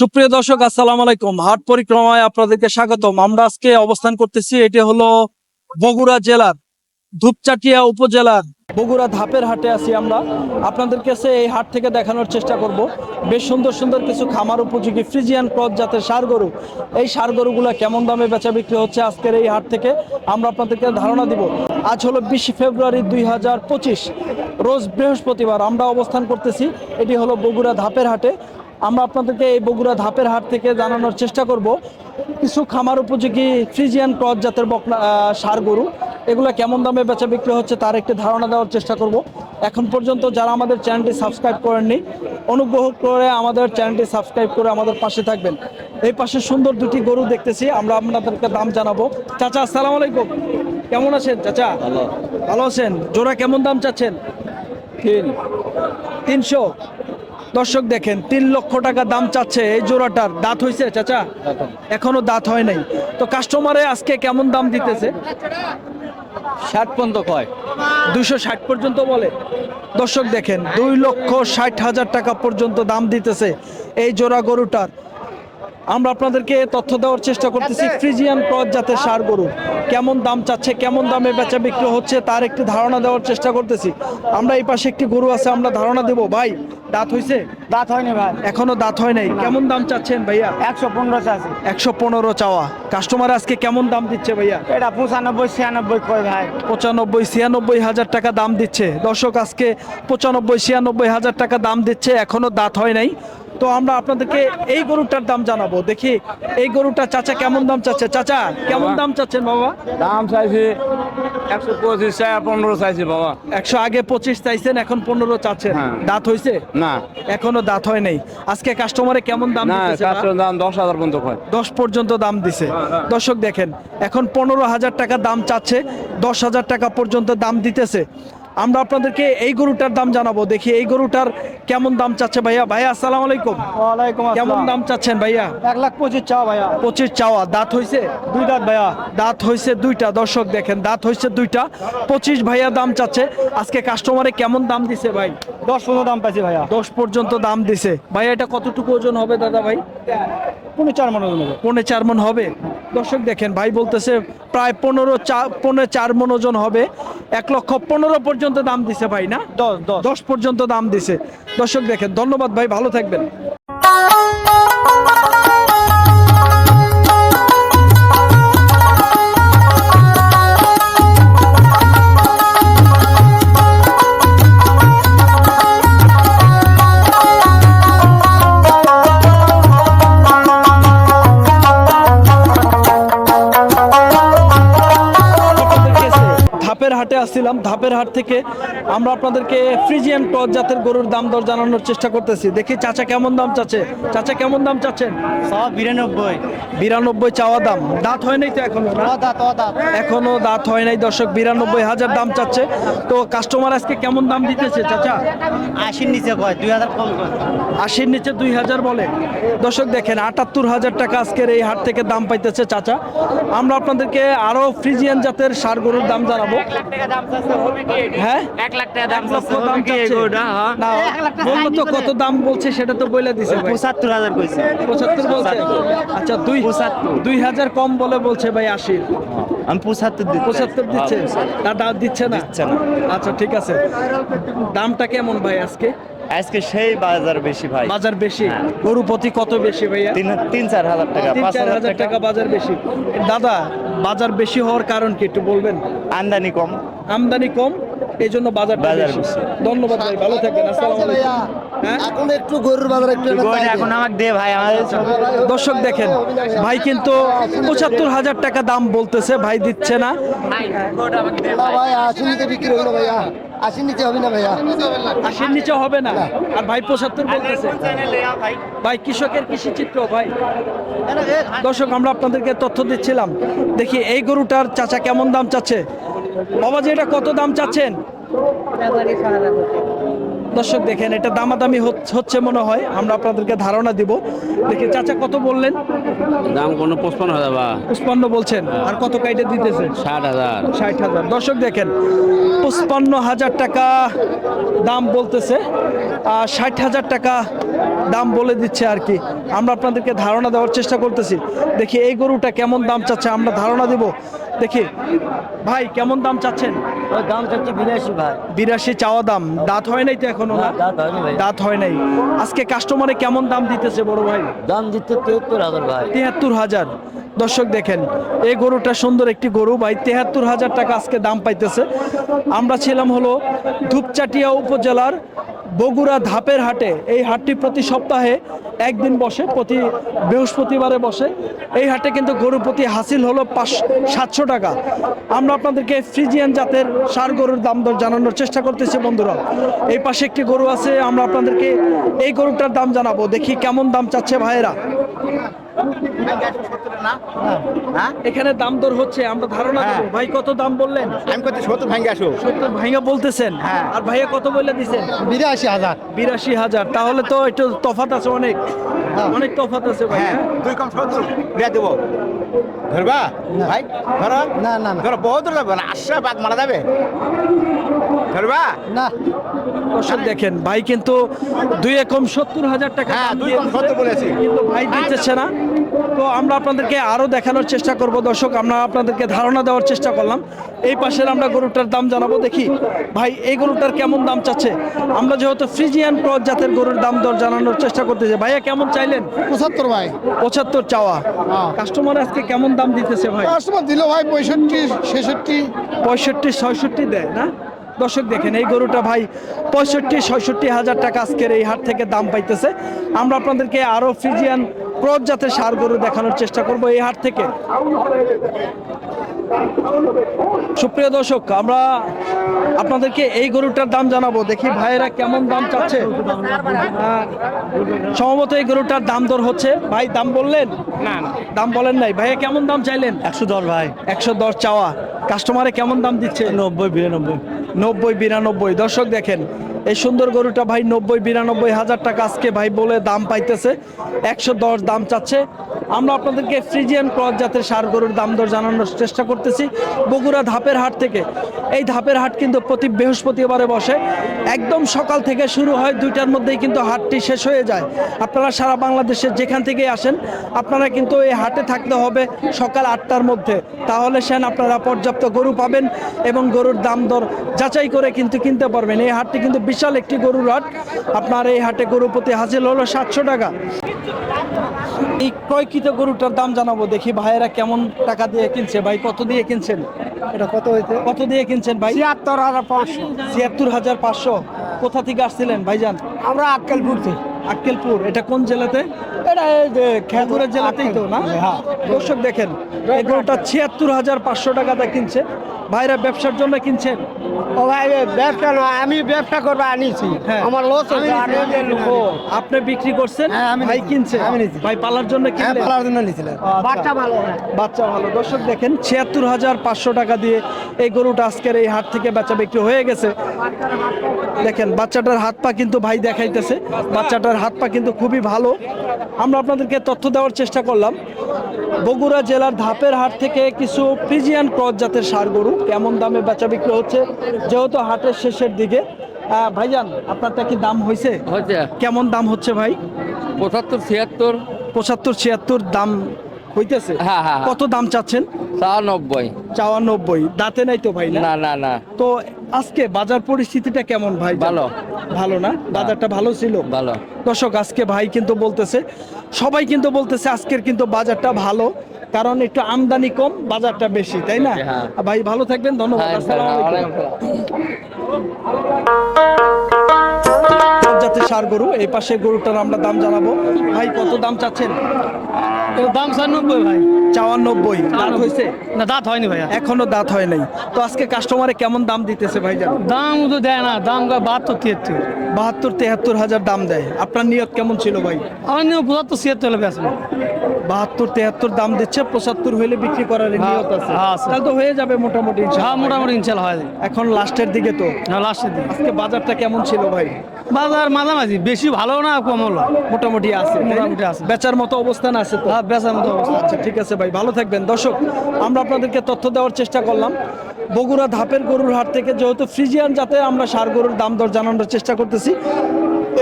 সুপ্রিয় দর্শক, আসসালামু আলাইকুম। হাট পরিক্রমায় আপনাদেরকে স্বাগতম। আমরা আজকে অবস্থান করতেছি, এটি হলো বগুড়া জেলার, ধূপচাটিয়া উপজেলার, বগুড়া ধাপের হাটে আছি আমরা। আপনাদের কাছে এই হাট থেকে দেখানোর চেষ্টা করব। বেশ সুন্দর সুন্দর কিছু খামার উপযোগী ফ্রিজিয়ান ক্রস জাতের সার গরু। এই সার গরুগুলো কেমন দামে বেচা বিক্রি হচ্ছে আজকের এই হাট থেকে, আমরা আপনাদেরকে ধারণা দিব। আজ হলো বিশ ফেব্রুয়ারি দুই হাজার পঁচিশ, রোজ বৃহস্পতিবার আমরা অবস্থান করতেছি। এটি হলো বগুড়া ধাপের হাটে। আমরা আপনাদেরকে এই বগুড়া ধাপের হাট থেকে জানানোর চেষ্টা করব। কিছু খামার উপযোগী ফ্রিজিয়ান ক্রস জাতের বকনা ষাঁড় গরু। এগুলো কেমন দামে বেচা বিক্রি হচ্ছে তার একটি ধারণা দেওয়ার চেষ্টা করব। এখন পর্যন্ত যারা আমাদের চ্যানেলটি সাবস্ক্রাইব করেননি অনুগ্রহ করে আমাদের চ্যানেলটি সাবস্ক্রাইব করে আমাদের পাশে থাকবেন। এই পাশে সুন্দর দুটি গরু দেখতেছি আমরা আপনাদেরকে দাম জানাব। চাচা আসসালামু আলাইকুম। কেমন আছেন চাচা? ভালো। ভালো আছেন? জোড়া কেমন দাম চাচ্ছেন? তিন। তিনশো। দর্শক দেখেন তিন লক্ষ টাকা দাম চাচ্ছে এই জোড়াটার। দাঁত হয়েছে চাচা? এখনও দাঁত হয় নাই। তো কাস্টমারে আজকে কেমন দাম দিতেছে? ষাট পর্যন্ত কয়? দুশো ষাট পর্যন্ত বলে। দর্শক দেখেন দুই লক্ষ ষাট হাজার টাকা পর্যন্ত দাম দিতেছে এই জোড়া গরুটার। আমরা আপনাদেরকে তথ্য দেওয়ার চেষ্টা করতেছি ফ্রিজিয়ান ক্রস জাতের সার গরু। কেমন দাম চাচ্ছে কেমন দামে বেচা বিক্রি হচ্ছে তার একটি ধারণা দেওয়ার চেষ্টা করতেছি। আমরা এই পাশে একটি গরু আছে আমরা ধারণা দেব। ভাই দাঁত হয়েছে দাঁত হয়নি ভাই। এখনও দাঁত হয় নাই। কেমন দাম চাচ্ছেন ভাইয়া? একশো পনেরো আছে একশো পনেরো চাওয়া। কাস্টমার আজকে কেমন দাম দিচ্ছে ভাইয়া? এটা পঁচানব্বই ছিয়ানব্বই কয় ভাই? পঁচানব্বই ছিয়ানব্বই হাজার টাকা দাম দিচ্ছে। দর্শক আজকে পঁচানব্বই ছিয়ানব্বই হাজার টাকা দাম দিচ্ছে এখনও দাঁত হয় নাই। তো আমরা আপনাদেরকে এই গরুটার দাম জানাব। দেখি এই গরুটা চাচা কেমন দাম চাচ্ছে? চাচা কেমন দাম চাচ্ছেন বাবা? দাম চাইছি একশো পঁচিশ চাই পনেরো চাইছি বাবা। একশো আগে পঁচিশ চাইছেন এখন পনেরো চাচ্ছেন। হ্যাঁ। দাঁত হয়েছে? না। এখনও দাঁত হয় নাই। আজকে কাস্টমারে কেমন দাম দাম দশ হাজার পর্যন্ত কয় দশ পর্যন্ত দাম দিছে। দর্শক দেখেন এখন পনেরো হাজার টাকা দাম চাচ্ছে দশ হাজার টাকা পর্যন্ত দাম দিতেছে। আমরা আপনাদেরকে এই গরুটার দাম জানাব। দেখি এই গরুটার কেমন দাম চাচ্ছে ভাইয়া? ভাইয়া আসসালাম আলাইকুম। ওয়ালাইকুম কেমন দাম চাচ্ছেন ভাইয়া? এক লাখ পঁচিশ চাওয়া ভাইয়া। পঁচিশ চাওয়া। দাঁত হইছে? দুই দাঁত ভাইয়া। দাঁত হইছে দুইটা দর্শক দেখেন দাঁত হইছে দুইটা। পঁচিশ ভাইয়া দাম চাচ্ছে। আজকে কাস্টমারে কেমন দাম দিছে ভাই? দশ পনেরো দাম পাইছি ভাইয়া। দশ পর্যন্ত দাম দিছে। ভাইয়া এটা কতটুকু ওজন হবে দাদা ভাই? পনেরো চার মনে নেবে পৌনে চার মন হবে? দর্শক দেখেন ভাই বলতেছে প্রায় পনেরো চার পনেরো চার মনোজন হবে। এক লক্ষ পনেরো পর্যন্ত দাম দিছে ভাই না? দশ দশ। দশ পর্যন্ত দাম দিছে। দর্শক দেখেন ধন্যবাদ ভাই ভালো থাকবেন। আসছিলাম ধাপের হাট থেকে। আমরা আপনাদেরকে ফ্রিজিয়ান ক্রস জাতের গরুর দাম দর জানানোর চেষ্টা করতেছি। দেখি চাচা কেমন দাম চাচ্ছে? চাচা কেমন দাম চাচ্ছেন? বিরানব্বই। বিরানব্বই চাওয়া দাম। দাঁত হয় নাই তো এখনও এখনও দাঁত হয় নাই দর্শক বিরানব্বই হাজার দাম চাচ্ছে। তো কাস্টমার আজকে কেমন দাম দিতেছে চাচা? আশির নিচে কয় দুই হাজার কম আশির নিচে দুই হাজার বলে। দর্শক দেখেন আটাত্তর হাজার টাকা আজকের এই হাট থেকে দাম পাইতেছে চাচা। আমরা আপনাদেরকে আরও ফ্রিজিয়ান জাতের সার গরুর দাম জানাব। হ্যাঁ? এক লাখ টাকা দাম লক্ষ দাম না বলল তো কত দাম বলছে সেটা তো বলে দিছে পঁচাত্তর হাজার কইছে। পঁচাত্তর বলছে? আচ্ছা দুই দুই হাজার কম বলে বলছে ভাই আশি। আমি পঁচাত্তর দিচ্ছি পঁচাত্তর দিচ্ছে? তার দাম দিচ্ছে না? দিচ্ছে না। আচ্ছা ঠিক আছে। দামটা কেমন ভাই আজকে? আজকে সেই বাজার বেশি ভাই। বাজার বেশি? গরু প্রতি কত বেশি ভাইয়া? তিন তিন চার হাজার টাকা পাঁচ হাজার টাকা। বাজার বেশি। দাদা বাজার বেশি হওয়ার কারণ কি একটু বলবেন? আমদানি কম। আমদানি কম এই জন্য বাজার বাজার বেশি। ধন্যবাদ ভাই ভালো থাকবেন। আসসালামু আলাইকুম। এখন একটু গরুর বাজার একটু এখন আমাকে দে ভাই আমাদের দর্শক দেখেন। ভাই কিন্তু পঁচাত্তর হাজার টাকা দাম বলতেছে ভাই দিচ্ছে না। না ভাই। আশি নিতে বিক্রি হবে ভাইয়া। আশি নিতে হবে না ভাইয়া। আশির নিচে হবে না? আর ভাই পঁচাত্তর বলতেছে। ভাই? কৃষকের কৃষি চিত্র ভাই। দর্শক আমরা আপনাদেরকে তথ্য দিচ্ছিলাম। দেখি এই গরুটার চাচা কেমন দাম চাচ্ছে? বাবাজি এটা কত দাম চাচ্ছেন? দর্শক দেখেন এটা দামাদামি হচ্ছে মনে হয়। আমরা আপনাদেরকে ধারণা দিব। দেখি চাচা কত বললেন? দাম কোনো পঁচপান্ন হাজার বা। পুষ্পান্ন বলছেন। আর কত কাইটে দিতেছে? ষাট হাজার। ষাট হাজার। দর্শক দেখেন পঁচপান্ন হাজার টাকা দাম বলতেছে। আর ষাট হাজার টাকা দাম বলে দিচ্ছে আর কি। আমরা আপনাদেরকে ধারণা দেওয়ার চেষ্টা করতেছি। দেখি এই গরুটা কেমন দাম চাচ্ছে? আমরা ধারণা দিব। দেখি ভাই কেমন দাম চাচ্ছেন? ওই দাম চাচ্ছে বিরাশি ভাই। বিরাশি চাওয়া দাম। দাঁত হয় নাই তো এখনও না? দাঁত হয়নি ভাই। দাঁত হয় নাই। আজকে কাস্টমারে কেমন দাম দিতেছে বড় ভাই? দাম দিতে তিয়াত্তর হাজার ভাই। তিয়াত্তর হাজার। দর্শক দেখেন এই গরুটা সুন্দর একটি গরু ভাই। তেহাত্তর হাজার টাকা আজকে দাম পাইতেছে। আমরা ছিলাম হলো ধূপচাটিয়া উপজেলার বগুড়া ধাপের হাটে এই হাটটি প্রতি সপ্তাহে একদিন বসে, প্রতি বৃহস্পতিবারে বসে। এই হাটে কিন্তু গরু প্রতি হাসিল হলো পাঁচ, সাতশো টাকা। আমরা আপনাদেরকে ফ্রিজিয়ান জাতের সার গরুর দাম দর জানানোর চেষ্টা করতেছি বন্ধুরা। এই পাশে একটি গরু আছে, আমরা আপনাদেরকে এই গরুটার দাম জানাব। দেখি কেমন দাম চাচ্ছে ভাইয়েরা। এখানে দাম দর হচ্ছে আমরা ধারণা দেবো। ভাই কত দাম বললেন? আমি কত সত্তর ভাঙ্গে আসো। সত্তর ভাইয়া বলতেছেন? আর ভাইয়া কত বলে দিছেন? বিরাশি হাজার। বিরাশি হাজার। তাহলে তো একটু তফাত আছে অনেক। অনেক তফাত আছে ভাই হ্যাঁ? দুই কম সত্তর দিয়ে দেবো। ধরবা? ভাই ধরো। না না ধরো বহুত দূর যাবে না। মারা যাবে। ধরবা? না। দর্শক দেখেন ভাই কিন্তু দুই একম সত্তর হাজার টাকা হ্যাঁ, দুই কম। 70 বলেছি। কিন্তু ভাই দিতেছে না। তো আমরা আপনাদেরকে আরও দেখানোর চেষ্টা করব। দর্শক আমরা আপনাদেরকে ধারণা দেওয়ার চেষ্টা করলাম। এই পাশের আমরা গরুটার দাম জানাব। দেখি ভাই এই গরুটার কেমন দাম চাচ্ছে? আমরা যেহেতু ফ্রিজিয়ান ক্রস জাতের গরুর দাম দর জানানোর চেষ্টা করতেছি। ভাইয়া কেমন চাইলেন? পঁচাত্তর ভাই। পঁচাত্তর চাওয়া। হ্যাঁ। কাস্টমার আজকে কেমন দাম দিতেছে ভাই? কাস্টমার দিল ভাই পঁয়ষট্টি ছেষট্টি। পঁয়ষট্টি ছয়ষট্টি দেয় না? দর্শক দেখেন এই গরুটা ভাই পঁয়ষট্টি ছয়ষট্টি হাজার টাকা আজকের এই হাট থেকে দাম পাইতেছে। আমরা আপনাদেরকে আরও ফ্রিজিয়ান ক্রস জাতের সার গরু দেখানোর চেষ্টা করব এই হাট থেকে। সুপ্রিয় দর্শক আমরা আপনাদেরকে এই গরুটার দাম জানাব। দেখি ভাইয়েরা কেমন দাম চাচ্ছে? সম্ভবত এই গরুটার দাম দর হচ্ছে। ভাই দাম বললেন? না না। দাম বলেন নাই। ভাইয়া কেমন দাম চাইলেন? একশো দশ ভাই। একশো দশ চাওয়া। কাস্টমারে কেমন দাম দিচ্ছে? নব্বই বিরানব্বই। নব্বই বিরানব্বই। দর্শক দেখেন এই সুন্দর গরুটা ভাই নব্বই, বিরানব্বই হাজার টাকা আজকে ভাই বলে দাম পাইতেছে। একশো দশ দাম চাচ্ছে। আমরা আপনাদেরকে ফ্রিজিয়ান ক্রস জাতের সার গরুর দাম দর জানানোর চেষ্টা করতেছি। বগুড়া ধাপের হাট থেকে। এই ধাপের হাট কিন্তু প্রতি বৃহস্পতিবারে বসে। একদম সকাল থেকে শুরু হয়, দুইটার মধ্যেই কিন্তু হাটটি শেষ হয়ে যায়। আপনারা সারা বাংলাদেশের যেখান থেকেই আসেন, আপনারা কিন্তু এই হাটে থাকতে হবে সকাল আটটার মধ্যে। তাহলে সেন আপনারা পর্যাপ্ত গরু পাবেন এবং গরুর দাম দর যাচাই করে কিন্তু কিনতে পারবেন। এই হাটটি কিন্তু বিশাল একটি গরুর হাট। আপনার এই হাটে গরু প্রতি হাসিল হলো সাতশো টাকা। এই ক্রয়কৃত গরুটার দাম জানাব। দেখি ভাইয়েরা কেমন টাকা দিয়ে কিনছে ভাই কত দিয়ে কিনছেন? এটা কত হয়েছে? কত দিয়ে কিনছেন ভাই? ছিয়াত্তর হাজার পাঁচশো। ছিয়াত্তর হাজার পাঁচশো। কোথা থেকে আসছিলেন ভাইজান? আমরা আক্কেলপুর থেকে। আক্কেলপুর এটা কোন জেলাতে? এটা খেতুরা জেলাতেই তো না? হ্যাঁ। দর্শক দেখেন এই গরুটা ছিয়াত্তর হাজার পাঁচশো টাকাতে কিনছে। ভাইরা ব্যবসার জন্য কিনছেন? ও ভাই ব্যবসা নয় আমি ব্যবসা করব আনিছি। হ্যাঁ। আমার লস আপনি বিক্রি করছেন? হ্যাঁ, আমি ভাই কিনছে। ভাই পালার জন্য পালার জন্য নিয়েছিলেন আচ্ছা। বাচ্চা ভালো বাচ্চা ভালো। দর্শক দেখেন ছিয়াত্তর হাজার পাঁচশো টাকা দিয়ে এই গরুটা আজকের এই হাট থেকে বেচা বিক্রি হয়ে গেছে। দেখেন বাচ্চাটার হাত পা কিন্তু ভাই দেখাইতেছে। বাচ্চাটার হাত পা কিন্তু খুবই ভালো। আমরা আপনাদেরকে তথ্য দেওয়ার চেষ্টা করলাম। বগুড়া জেলার ধাপের হাট থেকে কিছু ফ্রিজিয়ান ক্রস জাতের সার গরু কেমন দামে বেচা বিক্রি হচ্ছে যেহেতু হাটের শেষের দিকে। ভাইজান আপনারটা কি দাম হয়েছে। কেমন দাম হচ্ছে ভাই? পঁচাত্তর ছিয়াত্তর। পঁচাত্তর ছিয়াত্তর দাম হইতেছে? হ্যাঁ, হ্যাঁ, হ্যাঁ। কত দাম চাচ্ছেন? নব্বই চাওয়া নব্বই দাঁতে নাই তো ভাই না? না না তো আজকে বাজার পরিস্থিতিটা কেমন ভাই? ভালো। ভালো না? বাজারটা ভালো ছিল? ভালো। দর্শক আজকে ভাই কিন্তু বলতেছে সবাই কিন্তু বলতেছে আজকের কিন্তু বাজারটা ভালো কারণ একটু আমদানি কম বাজারটা বেশি তাই না। ভাই ভালো থাকবেন ধন্যবাদ জাতের সার গরু এই পাশে গরুটার আমরা দাম জানাব। ভাই কত দাম চাচ্ছেন? দাম স্যার নব্বই ভাই। চাওয়া নব্বই দাঁত হয়েছে? না দাঁত হয়নি ভাইয়া। এখনও দাঁত হয় নাই। তো আজকে কাস্টমারে কেমন দাম দিতেছে ভাই দাম তো দেয় না দাম বাহাত্তর তিয়াত্তর। বাহাত্তর তেহাত্তর হাজার দাম দেয়। আপনার নিয়ত কেমন ছিল ভাই? আমার নিয়ে পঁচাত্তর ছিয়াত্তর হলে বেসবো বাহাত্তর তেহাত্তর দাম দিচ্ছে পঁচাত্তর হলে বিক্রি করার নিয়ত আছে। হ্যাঁ, তাহলে তো হয়ে যাবে মোটামুটি। হ্যাঁ মোটামুটি ইনশাল্লাহ হয় এখন লাস্টের দিকে তো। লাস্টের দিকে। আজকে বাজারটা কেমন ছিল ভাই? বাজার মাঝামাঝি বেশি ভালো না কম হলো। মোটামুটি আছে মোটামুটি আছে। বেচার মতো অবস্থান আছে তো? হ্যাঁ বেচার মতো অবস্থা। আচ্ছা ঠিক আছে ভাই ভালো থাকবেন। দর্শক আমরা আপনাদেরকে তথ্য দেওয়ার চেষ্টা করলাম। বগুড়া ধাপের গরুর হাট থেকে যেহেতু ফ্রিজিয়ান জাতে আমরা সার গরুর দাম দর জানানোর চেষ্টা করতেছি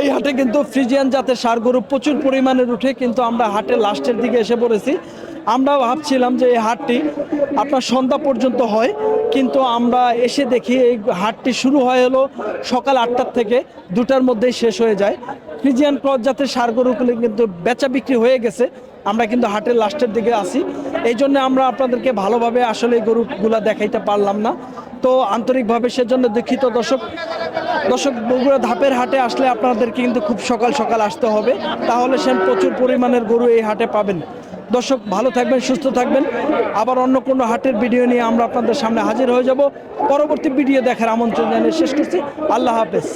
এই হাটে কিন্তু ফ্রিজিয়ান জাতের সার গরু প্রচুর পরিমাণের উঠে কিন্তু আমরা হাটে লাস্টের দিকে এসে পড়েছি। আমরা ভাবছিলাম যে এই হাটটি আপনার সন্ধ্যা পর্যন্ত হয় কিন্তু আমরা এসে দেখি এই হাটটি শুরু হয় হলো সকাল আটটার থেকে দুটার মধ্যেই শেষ হয়ে যায়। ফ্রিজিয়ান ক্রস জাতের সার গরুগুলো কিন্তু বেচা বিক্রি হয়ে গেছে। আমরা কিন্তু হাটের লাস্টের দিকে আসি এই জন্য আমরা আপনাদেরকে ভালোভাবে আসলে গরুগুলা দেখাইতে পারলাম না। তো আন্তরিকভাবে সেজন্য দুঃখিত দর্শক। দর্শক, বগুড়া ধাপের হাটে আসলে আপনাদেরকে কিন্তু খুব সকাল সকাল আসতে হবে। তাহলে সে প্রচুর পরিমাণের গরু এই হাটে পাবেন। দর্শক, ভালো থাকবেন, সুস্থ থাকবেন। আবার অন্য কোনো হাটের ভিডিও নিয়ে আমরা আপনাদের সামনে হাজির হয়ে যাব। পরবর্তী ভিডিও দেখার আমন্ত্রণ জানিয়ে শেষ করছি। আল্লাহ হাফেজ।